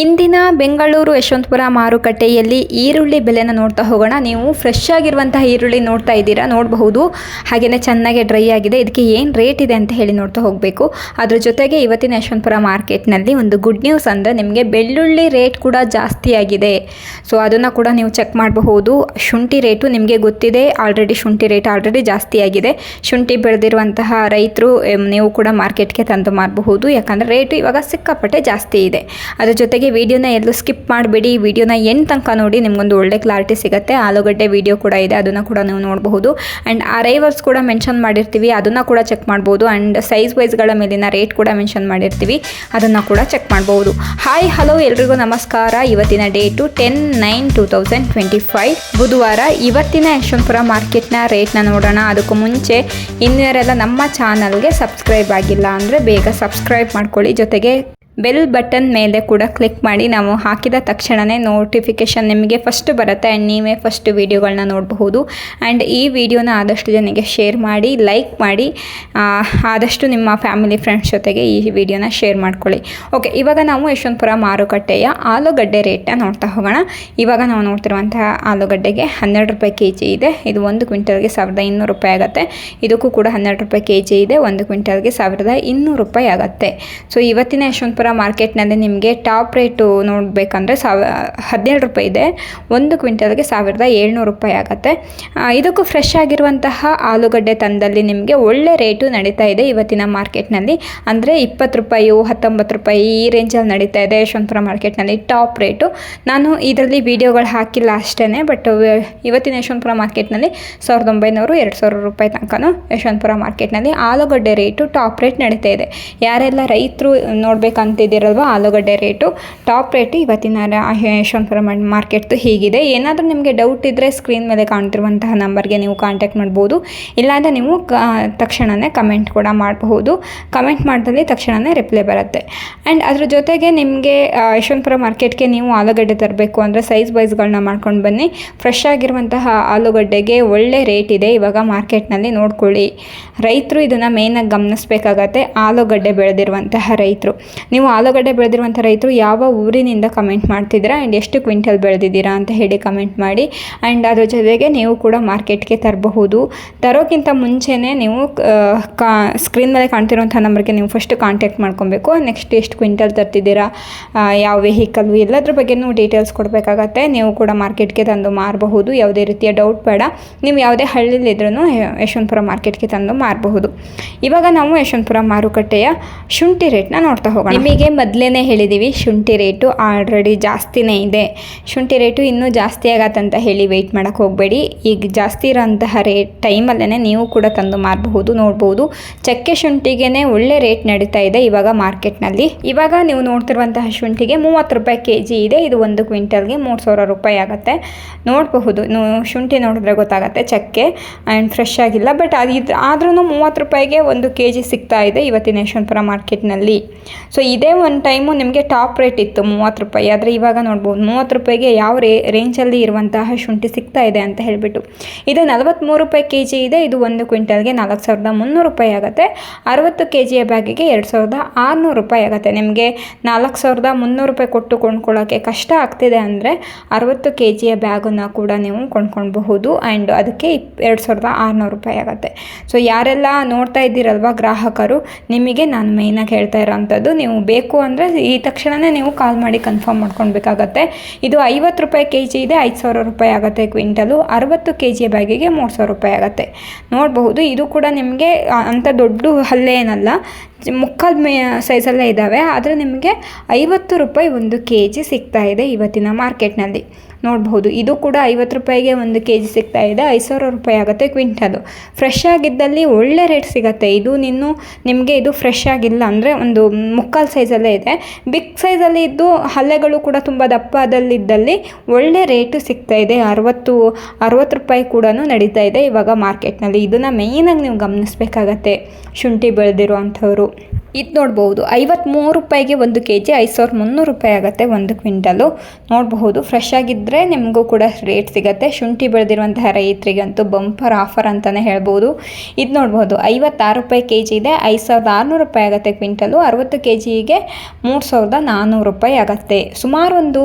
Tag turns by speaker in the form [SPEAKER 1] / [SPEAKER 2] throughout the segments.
[SPEAKER 1] ಇಂದಿನ ಬೆಂಗಳೂರು ಯಶವಂತಪುರ ಮಾರುಕಟ್ಟೆಯಲ್ಲಿ ಈರುಳ್ಳಿ ಬೆಲೆನ ನೋಡ್ತಾ ಹೋಗೋಣ. ನೀವು ಫ್ರೆಶ್ ಆಗಿರುವಂತಹ ಈರುಳ್ಳಿ ನೋಡ್ತಾ ಇದ್ದೀರಾ? ನೋಡಬಹುದು. ಹಾಗೆಯೇ ಚೆನ್ನಾಗಿ ಡ್ರೈ ಆಗಿದೆ. ಇದಕ್ಕೆ ಏನು ರೇಟ್ ಇದೆ ಅಂತ ಹೇಳಿ ನೋಡ್ತಾ ಹೋಗಬೇಕು. ಅದ್ರ ಜೊತೆಗೆ ಇವತ್ತಿನ ಯಶವಂತಪುರ ಮಾರ್ಕೆಟ್ನಲ್ಲಿ ಒಂದು ಗುಡ್ ನ್ಯೂಸ್ ಅಂದರೆ ನಿಮಗೆ ಬೆಳ್ಳುಳ್ಳಿ ರೇಟ್ ಕೂಡ ಜಾಸ್ತಿ ಆಗಿದೆ. ಸೊ ಅದನ್ನು ಕೂಡ ನೀವು ಚೆಕ್ ಮಾಡಬಹುದು. ಶುಂಠಿ ರೇಟು ನಿಮಗೆ ಗೊತ್ತಿದೆ. ಆಲ್ರೆಡಿ ಶುಂಠಿ ರೇಟ್ ಆಲ್ರೆಡಿ ಜಾಸ್ತಿ ಆಗಿದೆ. ಶುಂಠಿ ಬೆಳೆದಿರುವಂತಹ ರೈತರು ನೀವು ಕೂಡ ಮಾರ್ಕೆಟ್ಗೆ ತಂದು ಮಾರಬಹುದು. ಯಾಕಂದರೆ ರೇಟು ಇವಾಗ ಸಿಕ್ಕಾಪಟ್ಟೆ ಜಾಸ್ತಿ ಇದೆ. ಅದರ ಜೊತೆಗೆ ವಿಡಿಯೋನ ಎಲ್ಲೂ ಸ್ಕಿಪ್ ಮಾಡಬೇಡಿ. ವಿಡಿಯೋನ ಎಂಡ್ ತನಕ ನೋಡಿ ನಿಮಗೊಂದು ಒಳ್ಳೆ ಕ್ಲಾರಿಟಿ ಸಿಗುತ್ತೆ. ಆಲೂಗಡ್ಡೆ ವಿಡಿಯೋ ಕೂಡ ಇದೆ, ಅದನ್ನು ಕೂಡ ನೀವು ನೋಡಬಹುದು. ಆ್ಯಂಡ್ ಅರೈವಲ್ಸ್ ಕೂಡ ಮೆನ್ಷನ್ ಮಾಡಿರ್ತೀವಿ, ಅದನ್ನು ಕೂಡ ಚೆಕ್ ಮಾಡ್ಬೋದು. ಆ್ಯಂಡ್ ಸೈಜ್ ವೈಸ್ಗಳ ಮೇಲಿನ ರೇಟ್ ಕೂಡ ಮೆನ್ಷನ್ ಮಾಡಿರ್ತೀವಿ, ಅದನ್ನು ಕೂಡ ಚೆಕ್ ಮಾಡ್ಬೋದು ಹಾಯ್ ಹಲೋ ಎಲ್ರಿಗೂ ನಮಸ್ಕಾರ. ಇವತ್ತಿನ date ten nine two thousand twenty five ಬುಧವಾರ. ಇವತ್ತಿನ ಯಶವಂತಪುರ ಮಾರ್ಕೆಟ್ನ ರೇಟ್ನ ನೋಡೋಣ. ಅದಕ್ಕೂ ಮುಂಚೆ ಇನ್ನೇರೆಲ್ಲ ನಮ್ಮ ಚಾನಲ್ಗೆ ಸಬ್ಸ್ಕ್ರೈಬ್ ಆಗಿಲ್ಲ ಅಂದರೆ ಬೇಗ ಸಬ್ಸ್ಕ್ರೈಬ್ ಮಾಡ್ಕೊಳ್ಳಿ. ಜೊತೆಗೆ ಬೆಲ್ ಬಟನ್ ಮೇಲೆ ಕೂಡ ಕ್ಲಿಕ್ ಮಾಡಿ ನಾವು ಹಾಕಿದ ತಕ್ಷಣವೇ ನೋಟಿಫಿಕೇಷನ್ ನಿಮಗೆ ಫಸ್ಟ್ ಬರುತ್ತೆ. ಆ್ಯಂಡ್ ನೀವೇ ಫಸ್ಟ್ ವೀಡಿಯೋಗಳನ್ನ ನೋಡಬಹುದು. ಆ್ಯಂಡ್ ಈ ವಿಡಿಯೋನ ಆದಷ್ಟು ಜನಕ್ಕೆ ಶೇರ್ ಮಾಡಿ ಲೈಕ್ ಮಾಡಿ ಆದಷ್ಟು ನಿಮ್ಮ ಫ್ಯಾಮಿಲಿ ಫ್ರೆಂಡ್ಸ್ ಜೊತೆಗೆ ಈ ವಿಡಿಯೋನ ಶೇರ್ ಮಾಡ್ಕೊಳ್ಳಿ. ಓಕೆ ಇವಾಗ ನಾವು ಯಶವಂತಪುರ ಮಾರುಕಟ್ಟೆಯ ಆಲೂಗಡ್ಡೆ ರೇಟ್ನ ನೋಡ್ತಾ ಹೋಗೋಣ. ಇವಾಗ ನಾವು ನೋಡ್ತಿರುವಂತಹ ಆಲೂಗಡ್ಡೆಗೆ ಹನ್ನೆರಡು ರೂಪಾಯಿ ಕೆ ಜಿ ಇದೆ. ಇದು ಒಂದು ಕ್ವಿಂಟಲ್ಗೆ ಸಾವಿರದ ಇನ್ನೂರು ರೂಪಾಯಿ ಆಗುತ್ತೆ. ಇದಕ್ಕೂ ಕೂಡ ಹನ್ನೆರಡು ರೂಪಾಯಿ ಕೆ ಜಿ ಇದೆ. ಒಂದು ಕ್ವಿಂಟಲ್ಗೆ ಸಾವಿರದ ಇನ್ನೂರು ರೂಪಾಯಿ ಆಗುತ್ತೆ. ಸೊ ಇವತ್ತಿನ ಯಶವಂತಪುರ ಮಾರ್ಕೆಟ್ನಲ್ಲಿ ನಿಮಗೆ ಟಾಪ್ ರೇಟು ನೋಡಬೇಕಂದ್ರೆ ಸಾವ, ಹದಿನೇಳು ರೂಪಾಯಿ ಇದೆ. ಒಂದು ಕ್ವಿಂಟಲ್ಗೆ ಸಾವಿರದ ಏಳ್ನೂರು ರೂಪಾಯಿ ಆಗುತ್ತೆ. ಇದಕ್ಕೂ ಫ್ರೆಶ್ ಆಗಿರುವಂತಹ ಆಲೂಗಡ್ಡೆ ತಂದಲ್ಲಿ ನಿಮಗೆ ಒಳ್ಳೆ ರೇಟು ನಡೀತಾ ಇದೆ ಇವತ್ತಿನ ಮಾರ್ಕೆಟ್ನಲ್ಲಿ. ಅಂದರೆ ಇಪ್ಪತ್ತು ರೂಪಾಯಿ ಹತ್ತೊಂಬತ್ತು ರೂಪಾಯಿ ಈ ರೇಂಜಲ್ಲಿ ನಡೀತಾ ಇದೆ ಯಶವಂತಪುರ ಮಾರ್ಕೆಟ್ನಲ್ಲಿ ಟಾಪ್ ರೇಟು. ನಾನು ಇದರಲ್ಲಿ ವೀಡಿಯೋಗಳು ಹಾಕಿಲ್ಲ ಅಷ್ಟೇ ಬಟ್ ಇವತ್ತಿನ ಯಶವಂತಪುರ ಮಾರ್ಕೆಟ್ನಲ್ಲಿ ಸಾವಿರದ ಒಂಬೈನೂರು ಎರಡು ಸಾವಿರ ರೂಪಾಯಿ ತನಕನೂ ಯಶವಂತಪುರ ಮಾರ್ಕೆಟ್ನಲ್ಲಿ ಆಲೂಗಡ್ಡೆ ರೇಟು ಟಾಪ್ ರೇಟ್ ನಡೀತಾ ಇದೆ. ಯಾರೆಲ್ಲ ರೈತರು ನೋಡ್ಬೇಕಂತಿದ್ದೀರಲ್ವ ಆಲೂಗಡ್ಡೆ ರೇಟು, ಟಾಪ್ ರೇಟ್ ಇವತ್ತಿನ ಯಶವಂತಪುರ ಮಾರ್ಕೆಟ್ದು ಹೀಗಿದೆ. ಏನಾದರೂ ನಿಮಗೆ ಡೌಟ್ ಇದ್ದರೆ ಸ್ಕ್ರೀನ್ ಮೇಲೆ ಕಾಣ್ತಿರುವಂತಹ ನಂಬರ್ಗೆ ನೀವು ಕಾಂಟ್ಯಾಕ್ಟ್ ಮಾಡ್ಬೋದು. ಇಲ್ಲಾಂದರೆ ನೀವು ತಕ್ಷಣವೇ ಕಮೆಂಟ್ ಕೂಡ ಮಾಡಬಹುದು. ಕಮೆಂಟ್ ಮಾಡಿದಲ್ಲಿ ತಕ್ಷಣವೇ ರಿಪ್ಲೈ ಬರುತ್ತೆ. ಆ್ಯಂಡ್ ಅದ್ರ ಜೊತೆಗೆ ನಿಮಗೆ ಯಶವಂತಪುರ ಮಾರ್ಕೆಟ್ಗೆ ನೀವು ಆಲೂಗಡ್ಡೆ ತರಬೇಕು ಅಂದರೆ ಸೈಜ್ ವೈಸ್ಗಳನ್ನ ಮಾಡ್ಕೊಂಡು ಬನ್ನಿ. ಫ್ರೆಶ್ ಆಗಿರುವಂತಹ ಆಲೂಗಡ್ಡೆಗೆ ಒಳ್ಳೆ ರೇಟ್ ಇದೆ. ಇವಾಗ ಮಾರ್ಕೆಟ್ನಲ್ಲಿ ನೋಡ್ಕೊಳ್ಳಿ. ರೈತರು ಇದನ್ನು ಮೇಯ್ನಾಗಿ ಗಮನಿಸಬೇಕಾಗತ್ತೆ. ಆಲೂಗಡ್ಡೆ ಬೆಳೆದಿರುವಂತಹ ರೈತರು. ನೀವು ಆಲೂಗಡ್ಡೆ ಬೆಳೆದಿರುವಂಥ ರೈತರು ಯಾವ ಊರಿನಿಂದ ಕಮೆಂಟ್ ಮಾಡ್ತಿದ್ದೀರಾ? ಆ್ಯಂಡ್ ಎಷ್ಟು ಕ್ವಿಂಟಲ್ ಬೆಳೆದಿದ್ದೀರಾ ಅಂತ ಹೇಳಿ ಕಮೆಂಟ್ ಮಾಡಿ. ಆ್ಯಂಡ್ ಅದರ ಜೊತೆಗೆ ನೀವು ಕೂಡ ಮಾರ್ಕೆಟ್ಗೆ ತರಬಹುದು. ತರೋಕ್ಕಿಂತ ಮುಂಚೆನೇ ನೀವು ಕಾ ಸ್ಕ್ರೀನ್ ಮೇಲೆ ಕಾಣ್ತಿರುವಂಥ ನಂಬರ್ಗೆ ನೀವು ಫಸ್ಟ್ ಕಾಂಟ್ಯಾಕ್ಟ್ ಮಾಡ್ಕೊಬೇಕು. ನೆಕ್ಸ್ಟ್ ಎಷ್ಟು ಕ್ವಿಂಟಲ್ ತರ್ತಿದ್ದೀರಾ ಯಾವ ವೆಹಿಕಲ್ಲು ಎಲ್ಲದ್ರ ಬಗ್ಗೆನೂ ಡೀಟೇಲ್ಸ್ ಕೊಡಬೇಕಾಗತ್ತೆ. ನೀವು ಕೂಡ ಮಾರ್ಕೆಟ್ಗೆ ತಂದು ಮಾರಬಹುದು. ಯಾವುದೇ ರೀತಿಯ ಡೌಟ್ ಬೇಡ. ನೀವು ಯಾವುದೇ ಹಳ್ಳಿಲಿದ್ರೂ ಯಶವಂತಪುರ ಮಾರ್ಕೆಟ್ಗೆ ತಂದು ಮಾರಬಹುದು. ಇವಾಗ ನಾವು ಯಶವಂತಪುರ ಮಾರುಕಟ್ಟೆಯ ಶುಂಠಿ ರೇಟ್ನ ನೋಡ್ತಾ ಹೋಗೋಣ. ನಿಮಗೆ ಮೊದಲೇ ಹೇಳಿದ್ದೀವಿ ಶುಂಠಿ ರೇಟು ಆಲ್ರೆಡಿ ಜಾಸ್ತಿನೇ ಇದೆ. ಶುಂಠಿ ರೇಟು ಇನ್ನೂ ಜಾಸ್ತಿ ಆಗತ್ತಂತ ಹೇಳಿ ವೆಯ್ಟ್ ಮಾಡೋಕ್ಕೆ ಹೋಗಬೇಡಿ. ಈಗ ಜಾಸ್ತಿ ಇರೋಂತಹ ರೇಟ್ ಟೈಮಲ್ಲೇ ನೀವು ಕೂಡ ತಂದು ಮಾರಬಹುದು ನೋಡ್ಬೋದು ಚಕ್ಕೆ ಶುಂಠಿಗೆ ಒಳ್ಳೆ ರೇಟ್ ನಡೀತಾ ಇದೆ ಇವಾಗ ಮಾರ್ಕೆಟ್ನಲ್ಲಿ. ಇವಾಗ ನೀವು ನೋಡ್ತಿರುವಂತಹ ಶುಂಠಿಗೆ ಮೂವತ್ತು ರೂಪಾಯಿ ಕೆ ಜಿ ಇದೆ. ಇದು ಒಂದು ಕ್ವಿಂಟಲ್ಗೆ ಮೂರು ಸಾವಿರ ರೂಪಾಯಿ ಆಗುತ್ತೆ. ನೋಡಬಹುದು ಶುಂಠಿ ನೋಡಿದ್ರೆ ಗೊತ್ತಾಗುತ್ತೆ ಚಕ್ಕೆ ಆ್ಯಂಡ್ ಫ್ರೆಶ್ ಆಗಿಲ್ಲ. ಬಟ್ ಅದು ಇದು ಆದ್ರೂ ಮೂವತ್ತು ರೂಪಾಯಿಗೆ ಒಂದು ಕೆ ಜಿ ಸಿಗ್ತಾ ಇದೆ ಇವತ್ತಿನ ಯಶವಂತಪುರ ಮಾರ್ಕೆಟ್ನಲ್ಲಿ. ಸೊ ಇದೇ ಒಂದು ಟೈಮು ನಿಮಗೆ ಟಾಪ್ ರೇಟ್ ಇತ್ತು ಮೂವತ್ತು ರೂಪಾಯಿ. ಆದರೆ ಇವಾಗ ನೋಡ್ಬೋದು, ಮೂವತ್ತು ರೂಪಾಯಿಗೆ ಯಾವ ರೇ ರೇಂಜಲ್ಲಿ ಇರುವಂತಹ ಶುಂಠಿ ಸಿಗ್ತಾ ಇದೆ ಅಂತ ಹೇಳಿಬಿಟ್ಟು. ಇದು ನಲವತ್ತ್ಮೂರು ರೂಪಾಯಿ ಕೆ ಜಿ ಇದೆ, ಇದು ಒಂದು ಕ್ವಿಂಟಲ್ಗೆ ನಾಲ್ಕು ಸಾವಿರದ ಮುನ್ನೂರು ರೂಪಾಯಿ ಆಗುತ್ತೆ. ಅರವತ್ತು ಕೆ ಜಿಯ ಬ್ಯಾಗಿಗೆ ಎರಡು ಸಾವಿರದ ಆರುನೂರು ರೂಪಾಯಿ ಆಗುತ್ತೆ. ನಿಮಗೆ ನಾಲ್ಕು ಸಾವಿರದ ಮುನ್ನೂರು ರೂಪಾಯಿ ಕೊಟ್ಟು ಕೊಂಡ್ಕೊಳ್ಳೋಕ್ಕೆ ಕಷ್ಟ ಆಗ್ತಿದೆ ಅಂದರೆ ಅರವತ್ತು ಕೆ ಜಿಯ ಬ್ಯಾಗನ್ನು ಕೂಡ ನೀವು ಕೊಂಡ್ಕೊಳ್ಬಹುದು. ಆ್ಯಂಡ್ ಅದಕ್ಕೆ ಇಪ್, ಎರಡು ಸಾವಿರದ ಆರುನೂರು ರೂಪಾಯಿ ಆಗುತ್ತೆ. ಸೊ ಯಾರೆಲ್ಲ ನೋಡ್ತಾ ಇದ್ದೀರಲ್ವ ಗ್ರಾಹಕರು, ನಿಮಗೆ ನಾನು ಮೇಯ್ನಾಗಿ ಹೇಳ್ತಾ ಇರೋವಂಥದ್ದು, ನೀವು ಬೇಕು ಅಂದರೆ ಈ ತಕ್ಷಣವೇ ನೀವು ಕಾಲ್ ಮಾಡಿ ಕನ್ಫರ್ಮ್ ಮಾಡ್ಕೊಳ್ಬೇಕಾಗತ್ತೆ. ಇದು ಐವತ್ತು ರೂಪಾಯಿ ಕೆ ಜಿ ಇದೆ, ಐದು ಸಾವಿರ ರೂಪಾಯಿ ಆಗುತ್ತೆ ಕ್ವಿಂಟಲು. ಅರವತ್ತು ಕೆ ಜಿಯ ಬ್ಯಾಗಿಗೆ ಮೂರು ಸಾವಿರ ರೂಪಾಯಿ ಆಗುತ್ತೆ. ನೋಡಬಹುದು, ಇದು ಕೂಡ ನಿಮಗೆ ಅಂಥ ದೊಡ್ಡ ಹಲ್ಲೆ ಏನಲ್ಲ ಜ- ಮುಕ್ಕಾಲು ಮೇ ಸೈಜಲ್ಲೇ ಇದ್ದಾವೆ, ಆದರೆ ನಿಮಗೆ ಐವತ್ತು ರೂಪಾಯಿ ಒಂದು ಕೆ ಜಿ ಸಿಗ್ತಾ ಇದೆ ಇವತ್ತಿನ ಮಾರ್ಕೆಟ್ನಲ್ಲಿ. ನೋಡಬಹುದು, ಇದು ಕೂಡ ಐವತ್ತು ರೂಪಾಯಿಗೆ ಒಂದು ಕೆ ಜಿ ಸಿಗ್ತಾ ಇದೆ ಐದು ಸಾವಿರ ರೂಪಾಯಿ ಆಗುತ್ತೆ ಕ್ವಿಂಟಲು ಫ್ರೆಶ್ ಆಗಿದ್ದಲ್ಲಿ ಒಳ್ಳೆ ರೇಟ್ ಸಿಗುತ್ತೆ. ಇದು ನಿನ್ನೂ, ನಿಮಗೆ ಇದು ಫ್ರೆಶ್ ಆಗಿಲ್ಲ ಅಂದರೆ ಒಂದು ಮುಕ್ಕಾಲು ಸೈಜಲ್ಲೇ ಇದೆ. ಬಿಗ್ ಸೈಜಲ್ಲಿ ಇದ್ದು ಹಲ್ಲೆಗಳು ಕೂಡ ತುಂಬ ದಪ್ಪದಲ್ಲಿದ್ದಲ್ಲಿ ಒಳ್ಳೆ ರೇಟು ಸಿಗ್ತಾ ಇದೆ. ಅರವತ್ತು ಅರವತ್ತು ರೂಪಾಯಿ ಕೂಡ ನಡೀತಾ ಇದೆ ಇವಾಗ ಮಾರ್ಕೆಟ್ನಲ್ಲಿ. ಇದನ್ನು ಮೇಯ್ನಾಗಿ ನೀವು ಗಮನಿಸಬೇಕಾಗತ್ತೆ. ಶುಂಠಿ ಬೆಳೆದಿರುವಂಥವ್ರು. ಇದು ನೋಡ್ಬೋದು. ಐವತ್ತ್ಮೂರು ರೂಪಾಯಿಗೆ ಒಂದು ಕೆ ಜಿ ಐದು ಸಾವಿರದ ಮುನ್ನೂರು ರೂಪಾಯಿ ಆಗುತ್ತೆ ಒಂದು ಕ್ವಿಂಟಲು. ನೋಡಬಹುದು ಫ್ರೆಶ್ ಆಗಿದ್ದರೆ ನಿಮಗೂ ಕೂಡ ರೇಟ್ ಸಿಗುತ್ತೆ. ಶುಂಠಿ ಬೆಳೆದಿರುವಂತಹ ರೈತರಿಗಂತೂ ಬಂಪರ್ ಆಫರ್ ಅಂತಲೇ ಹೇಳ್ಬೋದು. ಇದು ನೋಡ್ಬೋದು ಐವತ್ತಾರು ರೂಪಾಯಿ ಕೆ ಜಿ ಇದೆ, ಐದು ಸಾವಿರದ ಆರುನೂರು ರೂಪಾಯಿ ಆಗುತ್ತೆ ಕ್ವಿಂಟಲು. ಅರವತ್ತು ಕೆ ಜಿಗೆ ಮೂರು ಸಾವಿರದ ನಾನ್ನೂರು ರೂಪಾಯಿ ಆಗುತ್ತೆ. ಸುಮಾರು ಒಂದು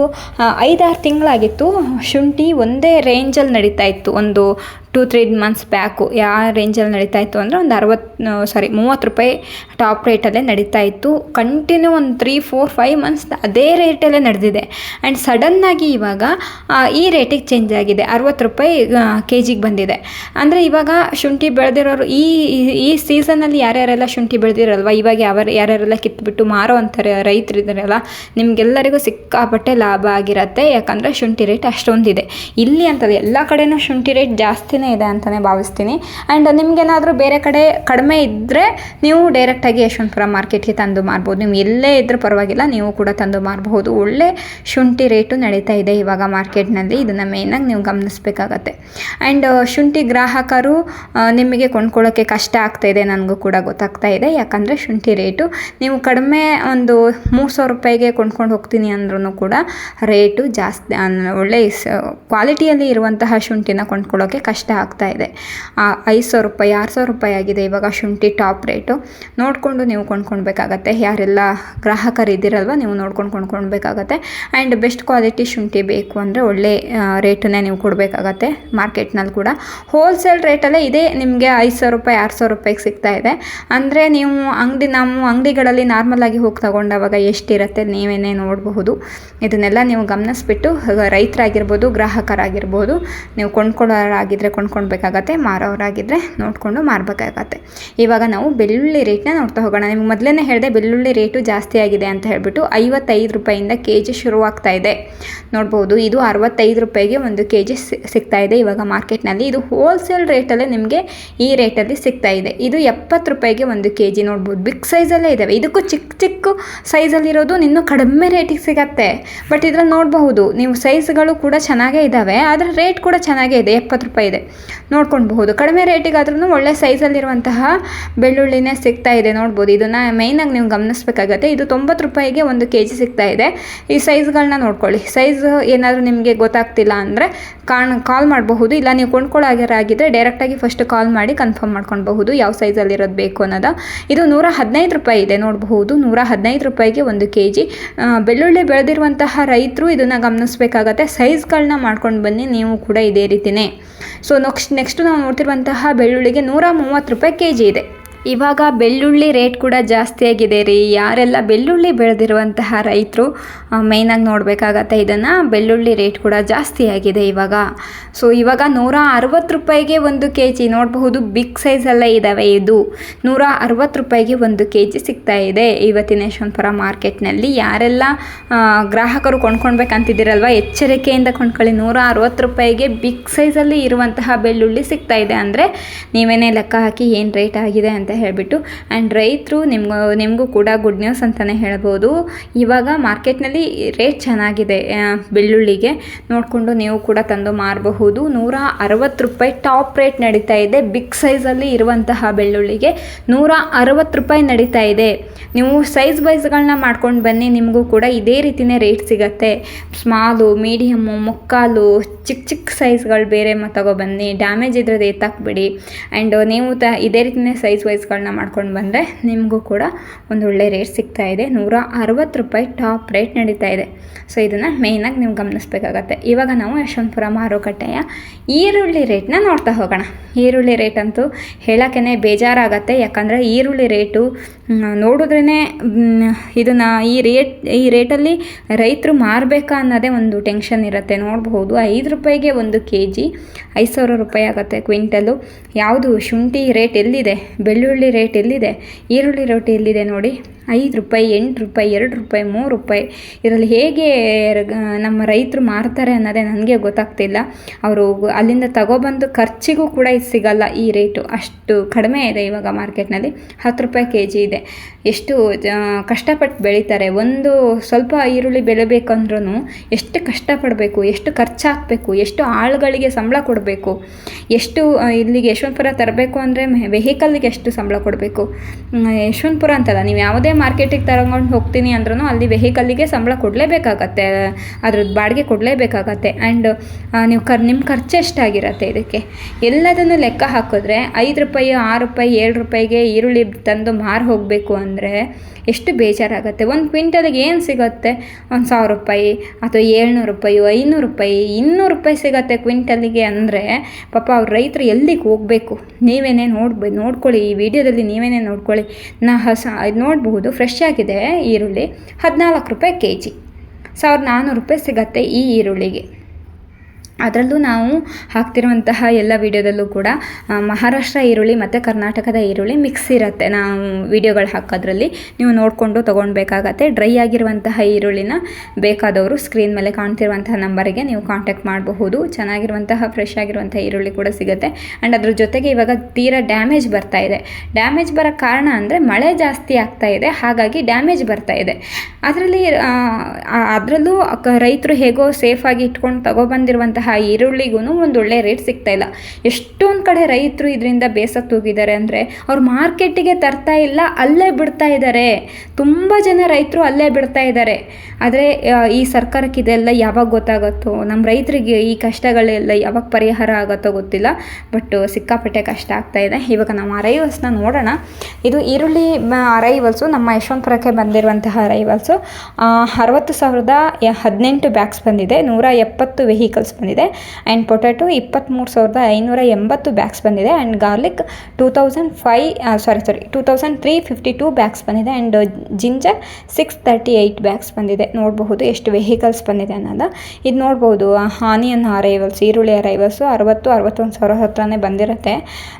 [SPEAKER 1] ಐದಾರು ತಿಂಗಳಾಗಿತ್ತು, ಶುಂಠಿ ಒಂದೇ ರೇಂಜಲ್ಲಿ ನಡೀತಾ ಇತ್ತು. ಒಂದು ಟೂ, ತ್ರೀ ಮಂತ್ಸ್ ಬ್ಯಾಕು ಯಾವ ರೇಂಜಲ್ಲಿ ನಡೀತಾ ಇತ್ತು ಅಂದರೆ ಒಂದು ಅರವತ್ತು ಸಾರಿ ಮೂವತ್ತು ರೂಪಾಯಿ ಟಾಪ್ ರೇಟಲ್ಲೇ ನಡೀತಾ ಇತ್ತು. ಕಂಟಿನ್ಯೂ ಒಂದು ತ್ರೀ ಫೋರ್ ಫೈವ್ ಮಂತ್ಸ್ ಅದೇ ರೇಟಲ್ಲೇ ನಡೆದಿದೆ. ಆ್ಯಂಡ್ ಸಡನ್ನಾಗಿ ಇವಾಗ ಈ ರೇಟಿಗೆ ಚೇಂಜ್ ಆಗಿದೆ. ಅರವತ್ತು ರೂಪಾಯಿ ಕೆ ಜಿಗೆ ಬಂದಿದೆ. ಅಂದರೆ ಇವಾಗ ಶುಂಠಿ ಬೆಳೆದಿರೋರು ಈ, ಈ- ಸೀಸನಲ್ಲಿ ಯಾರ್ಯಾರೆಲ್ಲ ಶುಂಠಿ ಬೆಳೆದಿರಲ್ವ? ಇವಾಗ ಯಾವ ಯಾರ್ಯಾರೆಲ್ಲ ಕಿತ್ಬಿಟ್ಟು ಮಾರೋ ಅಂತಾರೆ ರೈತರಿದ್ದಾರಲ್ಲ ನಿಮಗೆಲ್ಲರಿಗೂ ಸಿಕ್ಕಾಪಟ್ಟೆ ಲಾಭ ಆಗಿರತ್ತೆ. ಯಾಕಂದರೆ ಶುಂಠಿ ರೇಟ್ ಅಷ್ಟೊಂದಿದೆ. ಇಲ್ಲಿ ಅಂತಲ್ಲ, ಎಲ್ಲ ಕಡೆನೂ ಶುಂಠಿ ರೇಟ್ ಜಾಸ್ತಿನೇ ಇದೆ ಅಂತಲೇ ಭಾವಿಸ್ತೀನಿ. ಆ್ಯಂಡ್ ನಿಮಗೇನಾದರೂ ಬೇರೆ ಕಡೆ ಕಡಿಮೆ ಇದ್ದರೆ ನೀವು ಡೈರೆಕ್ಟಾಗಿ ಯಶವಂತಪುರ ಮಾರ್ಕೆಟ್ಗೆ ತಂದು ಮಾರ್ಬೋದು. ನೀವು ಎಲ್ಲೇ ಇದ್ದರೂ ಪರವಾಗಿಲ್ಲ, ನೀವು ಕೂಡ ತಂದು ಮಾರಬಹುದು. ಒಳ್ಳೆ ಶುಂಠಿ ರೇಟು ನಡೀತಾ ಇದೆ ಇವಾಗ ಮಾರ್ಕೆಟ್ನಲ್ಲಿ ಇದನ್ನು ಮೇಯ್ನಾಗಿ ನೀವು ಗಮನಿಸಬೇಕಾಗತ್ತೆ. ಆ್ಯಂಡ್ ಶುಂಠಿ ಗ್ರಾಹಕರು ನಿಮಗೆ ಕೊಂಡ್ಕೊಳ್ಳೋಕ್ಕೆ ಕಷ್ಟ ಆಗ್ತಾ ಇದೆ ನನಗೂ ಕೂಡ ಗೊತ್ತಾಗ್ತಾ ಇದೆ. ಯಾಕಂದರೆ ಶುಂಠಿ ರೇಟು, ನೀವು ಕಡಿಮೆ ಒಂದು ಮೂರು ಸಾವಿರ ರೂಪಾಯಿಗೆ ಕೊಂಡ್ಕೊಂಡು ಹೋಗ್ತೀನಿ ಅಂದ್ರೂ ಕೂಡ ರೇಟು ಜಾಸ್ತಿ ಒಳ್ಳೆ ಕ್ವಾಲಿಟಿಯಲ್ಲಿ ಇರುವಂತಹ ಶುಂಠಿನ ಕೊಂಡ್ಕೊಳ್ಳೋಕ್ಕೆ ಕಷ್ಟ ಆಗ್ತಾ ಇದೆ. ಐದು ಸಾವಿರ ರೂಪಾಯಿ, ಆರು ಸಾವಿರ ರೂಪಾಯಿ ಆಗಿದೆ ಇವಾಗ ಶುಂಠಿ ಟಾಪ್ ರೇಟು. ನೋಡಿಕೊಂಡು ನೀವು ಕೊಂಡ್ಕೊಳ್ಬೇಕಾಗತ್ತೆ. ಯಾರೆಲ್ಲ ಗ್ರಾಹಕರು ಇದ್ದೀರಲ್ವ ನೀವು ನೋಡ್ಕೊಂಡು ಕೊಂಡ್ಕೊಳ್ಬೇಕಾಗತ್ತೆ. ಆ್ಯಂಡ್ ಬೆಸ್ಟ್ ಕ್ವಾಲಿಟಿ ಶುಂಠಿ ಬೇಕು ಅಂದರೆ ಒಳ್ಳೆ ರೇಟನ್ನೇ ನೀವು ಕೊಡಬೇಕಾಗತ್ತೆ ಮಾರ್ಕೆಟ್ನಲ್ಲಿ ಕೂಡ. ಹೋಲ್ಸೇಲ್ ರೇಟಲ್ಲೇ ಇದೇ ನಿಮಗೆ ಐದು ಸಾವಿರ ರೂಪಾಯಿ, ಆರು ಸಾವಿರ ರೂಪಾಯಿಗೆ ಸಿಗ್ತಾ ಇದೆ. ಅಂದರೆ ನೀವು ಅಂಗಡಿ, ನಮ್ಮ ಅಂಗಡಿಗಳಲ್ಲಿ ನಾರ್ಮಲಾಗಿ ಹೋಗಿ ತಗೊಂಡಾಗ ಎಷ್ಟಿರುತ್ತೆ ನೀವೇನೇ ನೋಡಬಹುದು. ಇದನ್ನೆಲ್ಲ ನೀವು ಗಮನಿಸ್ಬಿಟ್ಟು, ರೈತರಾಗಿರ್ಬೋದು, ಗ್ರಾಹಕರಾಗಿರ್ಬೋದು, ನೀವು ಕೊಂಡ್ಕೊಳ್ಳೋರಾಗಿದ್ದರೆ ಕೊಂಡ್ಕೊಳ್ಬೇಕಾಗತ್ತೆ ಮಾರೋರಾಗಿದ್ದರೆ ನೋಡಿಕೊಂಡು ಮಾರಬೇಕಾಗತ್ತೆ. ಇವಾಗ ನಾವು ಬೆಳ್ಳುಳ್ಳಿ ರೇಟ್ನ ನೋಡ್ತಾ ಹೋಗೋಣ. ನಿಮ್ಗೆ ಮೊದಲೇ ಹೇಳಿದೆ ಬೆಳ್ಳುಳ್ಳಿ ರೇಟು ಜಾಸ್ತಿ ಆಗಿದೆ ಅಂತ ಹೇಳ್ಬಿಟ್ಟು ಐವತ್ತೈದು ರೂಪಾಯಿಂದ ಕೆ ಜಿ ಶುರುವಾಗ್ತಾ ಇದೆ. ನೋಡ್ಬೋದು ಇದು ಅರವತ್ತೈದು ರೂಪಾಯಿಗೆ ಒಂದು ಕೆ ಜಿ ಸಿಗ್ತಾ ಇದೆ. ಇವಾಗ ಮಾರ್ಕೆಟ್ನಲ್ಲಿ ಇದು ಹೋಲ್ಸೇಲ್ ರೇಟಲ್ಲೇ ನಿಮಗೆ ಈ ರೇಟಲ್ಲಿ ಸಿಗ್ತಾ ಇದೆ. ಇದು ಎಪ್ಪತ್ತು ರೂಪಾಯಿಗೆ ಒಂದು ಕೆ ಜಿ ನೋಡ್ಬೋದು. ಬಿಗ್ ಸೈಜಲ್ಲೇ ಇದ್ದಾವೆ ಇದಕ್ಕೂ ಚಿಕ್ಕ ಚಿಕ್ಕ ಸೈಜಲ್ಲಿರೋದು ಇನ್ನೂ ಕಡಿಮೆ ರೇಟಿಗೆ ಸಿಗತ್ತೆ. ಬಟ್ ಇದ್ರಲ್ಲಿ ನೋಡಬಹುದು, ನೀವು ಸೈಜ್ಗಳು ಕೂಡ ಚೆನ್ನಾಗೇ ಇದ್ದಾವೆ ಆದರೆ ರೇಟ್ ಕೂಡ ಚೆನ್ನಾಗೇ ಇದೆ. ಎಪ್ಪತ್ತು ರೂಪಾಯಿ ಇದೆ. ನೋಡ್ಕೊಳ್ಬಹುದು. ಕಡಿಮೆ ರೇಟಿಗಾದ್ರೂ ಒಳ್ಳೆ ಸೈಜಲ್ಲಿರುವಂತಹ ಬೆಳ್ಳುಳ್ಳಿನೇ ಸಿಗ್ತಾ ಇದೆ ನೋಡ್ಬೋದು. ಇದನ್ನು ಮೇಯ್ನಾಗಿ ನೀವು ಗಮನಿಸಬೇಕಾಗತ್ತೆ. ಇದು ತೊಂಬತ್ತು ರೂಪಾಯಿಗೆ ಒಂದು ಕೆ ಜಿ ಸಿಗ್ತಾ ಇದೆ. ಈ ಸೈಜ್ಗಳನ್ನ ನೋಡ್ಕೊಳ್ಳಿ. ಸೈಜ್ ಏನಾದರೂ ನಿಮಗೆ ಗೊತ್ತಾಗ್ತಿಲ್ಲ ಅಂದರೆ ಕಾಣ್, ಕಾಲ್ ಮಾಡಬಹುದು. ಇಲ್ಲ ನೀವು ಕೊಂಡ್ಕೊಳ್ಳೋಗಿರಾಗಿದ್ದರೆ ಡೈರೆಕ್ಟಾಗಿ ಫಸ್ಟ್ ಕಾಲ್ ಮಾಡಿ ಕನ್ಫರ್ಮ್ ಮಾಡ್ಕೊಳ್ಬಹುದು ಯಾವ ಸೈಜಲ್ಲಿರೋದು ಬೇಕು ಅನ್ನೋದು. ಇದು ನೂರ ಹದಿನೈದು ರೂಪಾಯಿ ಇದೆ ನೋಡಬಹುದು. ನೂರ ಹದಿನೈದು ರೂಪಾಯಿಗೆ ಒಂದು ಕೆ ಜಿ ಬೆಳ್ಳುಳ್ಳಿ ಬೆಳೆದಿರುವಂತಹ ರೈತರು ಇದನ್ನು ಗಮನಿಸಬೇಕಾಗತ್ತೆ. ಸೈಜ್ಗಳನ್ನ ಮಾಡ್ಕೊಂಡು ಬನ್ನಿ. ನೀವು ಕೂಡ ಇದೇ ರೀತಿಯೇ ಸೊ ನೆಕ್ಸ್ಟ್ ನೆಕ್ಸ್ಟ್ ನಾವು ನೋಡ್ತಿರುವಂತಹ ಬೆಳ್ಳುಳ್ಳಿಗೆ ನೂರ ಮೂವತ್ತು ರೂಪಾಯಿ ಕೆ ಜಿ ಇದೆ. ಇವಾಗ ಬೆಳ್ಳುಳ್ಳಿ ರೇಟ್ ಕೂಡ ಜಾಸ್ತಿ ಆಗಿದೆ ರೀ. ಯಾರೆಲ್ಲ ಬೆಳ್ಳುಳ್ಳಿ ಬೆಳೆದಿರುವಂತಹ ರೈತರು ಮೇಯ್ನಾಗಿ ನೋಡಬೇಕಾಗತ್ತೆ ಇದನ್ನು. ಬೆಳ್ಳುಳ್ಳಿ ರೇಟ್ ಕೂಡ ಜಾಸ್ತಿ ಆಗಿದೆ ಇವಾಗ. ಸೊ ಇವಾಗ ನೂರ ಅರವತ್ತು ರೂಪಾಯಿಗೆ ಒಂದು ಕೆ ಜಿ ನೋಡಬಹುದು ಬಿಗ್ ಸೈಜಲ್ಲೇ ಇದ್ದಾವೆ ಇದು. ನೂರ ಅರವತ್ತು ರೂಪಾಯಿಗೆ ಒಂದು ಕೆ ಜಿ ಸಿಗ್ತಾ ಇದೆ ಇವತ್ತಿನ ಯಶವಂತಪುರ ಮಾರ್ಕೆಟ್ನಲ್ಲಿ. ಯಾರೆಲ್ಲ ಗ್ರಾಹಕರು ಕೊಂಡ್ಕೊಳ್ಬೇಕಂತಿದ್ದೀರಲ್ವ, ಎಚ್ಚರಿಕೆಯಿಂದ ಕೊಂಡ್ಕೊಳ್ಳಿ. ನೂರ ಅರವತ್ತು ರೂಪಾಯಿಗೆ ಬಿಗ್ ಸೈಜಲ್ಲಿ ಇರುವಂತಹ ಬೆಳ್ಳುಳ್ಳಿ ಸಿಗ್ತಾ ಇದೆ ಅಂದರೆ ನೀವೇನೇ ಲೆಕ್ಕ ಹಾಕಿ ಏನು ರೇಟ್ ಆಗಿದೆ ಅಂತ ಹೇಳಿಬಿಟ್ಟು. ಆ್ಯಂಡ್ ರೈತರು ನಿಮ್ಗೂ, ನಿಮಗೂ ಕೂಡ ಗುಡ್ ನ್ಯೂಸ್ ಅಂತಲೇ ಹೇಳ್ಬೋದು. ಇವಾಗ ಮಾರ್ಕೆಟ್ನಲ್ಲಿ ರೇಟ್ ಚೆನ್ನಾಗಿದೆ ಬೆಳ್ಳುಳ್ಳಿಗೆ. ನೋಡಿಕೊಂಡು ನೀವು ಕೂಡ ತಂದು ಮಾರಬಹುದು. ನೂರ ಅರವತ್ತು ರೂಪಾಯಿ ಟಾಪ್ ರೇಟ್ ನಡೀತಾ ಇದೆ. ಬಿಗ್ ಸೈಜಲ್ಲಿ ಇರುವಂತಹ ಬೆಳ್ಳುಳ್ಳಿಗೆ ನೂರ ಅರವತ್ತು ರೂಪಾಯಿ ನಡೀತಾ ಇದೆ. ನೀವು ಸೈಜ್ ವೈಸ್ಗಳನ್ನ ಮಾಡ್ಕೊಂಡು ಬನ್ನಿ, ನಿಮಗೂ ಕೂಡ ಇದೇ ರೀತಿಯೇ ರೇಟ್ ಸಿಗತ್ತೆ. ಸ್ಮಾಲು ಮೀಡಿಯಮ್ಮು ಮುಕ್ಕಾಲು ಚಿಕ್ಕ ಚಿಕ್ಕ ಸೈಜ್ಗಳು ಬೇರೆ ತಗೊಬನ್ನಿ ಡ್ಯಾಮೇಜ್ ಇದ್ರದ್ದು ಎತ್ತಾಕ್ಬಿಡಿ. ಆ್ಯಂಡ್ ನೀವು ತ, ಇದೇ ರೀತಿಯೇ ಸೈಜ್ ವೈಸ್ಗಳನ್ನ ಮಾಡ್ಕೊಂಡು ಬಂದರೆ ನಿಮಗೂ ಕೂಡ ಒಂದು ಒಳ್ಳೆ ರೇಟ್ ಸಿಗ್ತಾ ಇದೆ. ನೂರ ಅರವತ್ತು ರೂಪಾಯಿ ಟಾಪ್ ರೇಟ್ ನಡೀತಾ ಇದೆ. ಸೊ ಇದನ್ನು ಮೇಯ್ನಾಗಿ ನೀವು ಗಮನಿಸಬೇಕಾಗತ್ತೆ. ಇವಾಗ ನಾವು ಯಶವಂತಪುರ ಮಾರುಕಟ್ಟೆಯ ಈರುಳ್ಳಿ ರೇಟ್ನ ನೋಡ್ತಾ ಹೋಗೋಣ. ಈರುಳ್ಳಿ ರೇಟ್ ಅಂತೂ ಹೇಳೋಕ್ಕೇ ಬೇಜಾರಾಗತ್ತೆ. ಯಾಕಂದರೆ ಈರುಳ್ಳಿ ರೇಟು ನೋಡಿದ್ರೇ ಇದನ್ನು ಈ ರೇಟ್ ಈ ರೇಟಲ್ಲಿ ರೈತರು ಮಾರಬೇಕಾ ಅನ್ನೋದೇ ಒಂದು ಟೆನ್ಷನ್ ಇರುತ್ತೆ. ನೋಡಬಹುದು, ಐದು ರೂಪಾಯಿಗೆ ಒಂದು ಕೆ ಜಿ ಐದು ಸಾವಿರ ರೂಪಾಯಿ ಆಗುತ್ತೆ ಕ್ವಿಂಟಲು. ಯಾವುದು ಶುಂಠಿ ರೇಟ್ ಎಲ್ಲಿದೆ? ಬೆಳ್ಳುಳ್ಳಿ ರೇಟ್ ಎಲ್ಲಿದೆ? ಈರುಳ್ಳಿ ರೇಟ್ ಎಲ್ಲಿದೆ ನೋಡಿ. ಐದು ರೂಪಾಯಿ, ಎಂಟು ರೂಪಾಯಿ, ಎರಡು ರೂಪಾಯಿ, ಮೂರು ರೂಪಾಯಿ. ಇದರಲ್ಲಿ ಹೇಗೆ ನಮ್ಮ ರೈತರು ಮಾರ್ತಾರೆ ಅನ್ನೋದೇ ನನಗೆ ಗೊತ್ತಾಗ್ತಿಲ್ಲ. ಅವರು ಅಲ್ಲಿಂದ ತಗೊಬಂದು ಖರ್ಚಿಗೂ ಕೂಡ ಇದು ಸಿಗಲ್ಲ ಈ ರೇಟು. ಅಷ್ಟು ಕಡಿಮೆ ಇದೆ ಇವಾಗ ಮಾರ್ಕೆಟ್ನಲ್ಲಿ. ಹತ್ತು ರೂಪಾಯಿ ಕೆ ಜಿ ಇದೆ. ಎಷ್ಟು ಕಷ್ಟಪಟ್ಟು ಬೆಳೀತಾರೆ. ಒಂದು ಸ್ವಲ್ಪ ಈರುಳ್ಳಿ ಬೆಳಿಬೇಕಂದ್ರೂ ಎಷ್ಟು ಕಷ್ಟಪಡಬೇಕು, ಎಷ್ಟು ಖರ್ಚಾಗಬೇಕು ಎಷ್ಟು ಆಳುಗಳಿಗೆ ಸಂಬಳ ಕೊಡಬೇಕು, ಎಷ್ಟು ಇಲ್ಲಿಗೆ ಯಶವಂತಪುರ ತರಬೇಕು ಅಂದರೆ ವೆಹಿಕಲ್ಗೆ ಎಷ್ಟು ಸಂಬಳ ಕೊಡಬೇಕು. ಯಶವಂತಪುರ ಅಂತಲ್ಲ, ನೀವು ಯಾವುದೇ ಮಾರ್ಕೆಟಿಗೆ ತಗೊಂಡು ಹೋಗ್ತೀನಿ ಅಂದ್ರೂ ಅಲ್ಲಿ ವೆಹಿಕಲ್ಲಿಗೆ ಸಂಬಳ ಕೊಡಲೇಬೇಕಾಗತ್ತೆ. ಅದ್ರದ್ದು ಬಾಡಿಗೆ ಕೊಡಲೇಬೇಕಾಗತ್ತೆ. ಆ್ಯಂಡ್ ನೀವು ಕರ್ ನಿಮ್ಮ ಖರ್ಚು ಎಷ್ಟಾಗಿರತ್ತೆ ಇದಕ್ಕೆ? ಎಲ್ಲದನ್ನು ಲೆಕ್ಕ ಹಾಕಿದ್ರೆ ಐದು ರೂಪಾಯಿ, ಆರು ರೂಪಾಯಿ, ಏಳು ರೂಪಾಯಿಗೆ ಈರುಳ್ಳಿ ತಂದು ಮಾರು ಹೋಗಬೇಕು ಅಂದರೆ ಎಷ್ಟು ಬೇಜಾರಾಗುತ್ತೆ. ಒಂದು ಕ್ವಿಂಟಲಿಗೆ ಏನು ಸಿಗುತ್ತೆ? ಒಂದು ಸಾವಿರ ರೂಪಾಯಿ ಅಥವಾ ಏಳ್ನೂರು ರೂಪಾಯಿ, ಐನೂರು ರೂಪಾಯಿ, ಇನ್ನೂರು ರೂಪಾಯಿ ಸಿಗತ್ತೆ ಕ್ವಿಂಟಲಿಗೆ ಅಂದರೆ ಪಾಪ ಅವ್ರ ರೈತರು ಎಲ್ಲಿಗೆ ಹೋಗಬೇಕು? ನೀವೇನೇ ನೋಡ್ಬ, ನೋಡ್ಕೊಳ್ಳಿ, ಈ ವಿಡಿಯೋದಲ್ಲಿ ನೀವೇನೇ ನೋಡ್ಕೊಳ್ಳಿ. ನಾ ಹಸ ನೋಡಬಹುದು, ಫ್ರೆಶ್ ಆಗಿದೆ ಈರುಳ್ಳಿ ಹದಿನಾಲ್ಕು ರೂಪಾಯಿ ಕೆ ಜಿ ಸಾವಿರದ ನಾನ್ನೂರು ರೂಪಾಯಿ ಸಿಗತ್ತೆ ಈ ಈರುಳ್ಳಿಗೆ. ಅದರಲ್ಲೂ ನಾವು ಹಾಕ್ತಿರುವಂತಹ ಎಲ್ಲ ವಿಡಿಯೋದಲ್ಲೂ ಕೂಡ ಮಹಾರಾಷ್ಟ್ರ ಈರುಳ್ಳಿ ಮತ್ತು ಕರ್ನಾಟಕದ ಈರುಳ್ಳಿ ಮಿಕ್ಸ್ ಇರುತ್ತೆ. ನಾವು ವಿಡಿಯೋಗಳು ಹಾಕೋದ್ರಲ್ಲಿ ನೀವು ನೋಡಿಕೊಂಡು ತೊಗೊಳ್ಬೇಕಾಗತ್ತೆ ಡ್ರೈ ಆಗಿರುವಂತಹ ಈರುಳ್ಳಿನ ಬೇಕಾದವರು ಸ್ಕ್ರೀನ್ ಮೇಲೆ ಕಾಣ್ತಿರುವಂತಹ ನಂಬರಿಗೆ ನೀವು ಕಾಂಟ್ಯಾಕ್ಟ್ ಮಾಡಬಹುದು. ಚೆನ್ನಾಗಿರುವಂತಹ ಫ್ರೆಶ್ ಆಗಿರುವಂಥ ಈರುಳ್ಳಿ ಕೂಡ ಸಿಗುತ್ತೆ. ಆ್ಯಂಡ್ ಅದ್ರ ಜೊತೆಗೆ ಇವಾಗ ತೀರಾ ಡ್ಯಾಮೇಜ್ ಬರ್ತಾ ಇದೆ. ಡ್ಯಾಮೇಜ್ ಬರೋ ಕಾರಣ ಅಂದರೆ ಮಳೆ ಜಾಸ್ತಿ ಆಗ್ತಾ ಇದೆ. ಹಾಗಾಗಿ ಡ್ಯಾಮೇಜ್ ಬರ್ತಾ ಇದೆ. ಅದರಲ್ಲಿ ಅದರಲ್ಲೂ ರೈತರು ಹೇಗೋ ಸೇಫಾಗಿ ಇಟ್ಕೊಂಡು ತಗೊಬಂದಿರುವಂತಹ ಈರುಳ್ಳಿಗೂ ಒಂದು ಒಳ್ಳೆ ರೇಟ್ ಸಿಗ್ತಾ ಇಲ್ಲ. ಎಷ್ಟೊಂದು ಕಡೆ ರೈತರು ಇದರಿಂದ ಬೇಸತ್ತು ಹೋಗಿದ್ದಾರೆ ಅಂದರೆ ಅವ್ರು ಮಾರ್ಕೆಟಿಗೆ ತರ್ತಾ ಇಲ್ಲ, ಅಲ್ಲೇ ಬಿಡ್ತಾ ಇದ್ದಾರೆ ತುಂಬ ಜನ ರೈತರು ಅಲ್ಲೇ ಬಿಡ್ತಾ ಇದ್ದಾರೆ ಆದರೆ ಈ ಸರ್ಕಾರಕ್ಕೆ ಇದೆಲ್ಲ ಯಾವಾಗ ಗೊತ್ತಾಗುತ್ತೋ ನಮ್ಮ ರೈತರಿಗೆ ಈ ಕಷ್ಟಗಳೆಲ್ಲ ಯಾವಾಗ ಪರಿಹಾರ ಆಗುತ್ತೋ ಗೊತ್ತಿಲ್ಲ. ಬಟ್ ಸಿಕ್ಕಾಪಟ್ಟೆ ಕಷ್ಟ ಆಗ್ತಾ ಇದೆ. ಇವಾಗ ನಾವು ಅರೈವಲ್ಸ್ನ ನೋಡೋಣ. ಇದು ಈರುಳ್ಳಿ ಅರೈವಲ್ಸು ನಮ್ಮ ಯಶವಂತಪುರಕ್ಕೆ ಬಂದಿರುವಂತಹ ಅರೈವಲ್ಸು ಅರವತ್ತು ಸಾವಿರದ ಹದಿನೆಂಟು ಬ್ಯಾಗ್ಸ್ ಬಂದಿದೆ. ನೂರ ಎಪ್ಪತ್ತು ವೆಹಿಕಲ್ಸ್ ಬಂದಿದೆ. ಆ್ಯಂಡ್ ಪೊಟ್ಯಾಟೊ ಇಪ್ಪತ್ತ್ಮೂರು ಸಾವಿರದ ಐನೂರ ಎಂಬತ್ತು ಬ್ಯಾಗ್ಸ್ ಬಂದಿದೆ. And garlic two thousand five sorry sorry two thousand three fifty two bags ಬಂದಿದೆ. And ginger six thirty eight bags ಬಂದಿದೆ. ನೋಡಬಹುದು ಎಷ್ಟು ವೆಹಿಕಲ್ಸ್ ಬಂದಿದೆ ಅನ್ನೋದು. ಇದು ನೋಡ್ಬೋದು ಆನಿಯನ್ ಅರೈವಲ್ಸ್ ಈರುಳ್ಳಿ ಅರೈವಲ್ಸು ಅರವತ್ತು, ಅರವತ್ತೊಂದು ಸಾವಿರ ಹತ್ರನೇ ಬಂದಿರುತ್ತೆ.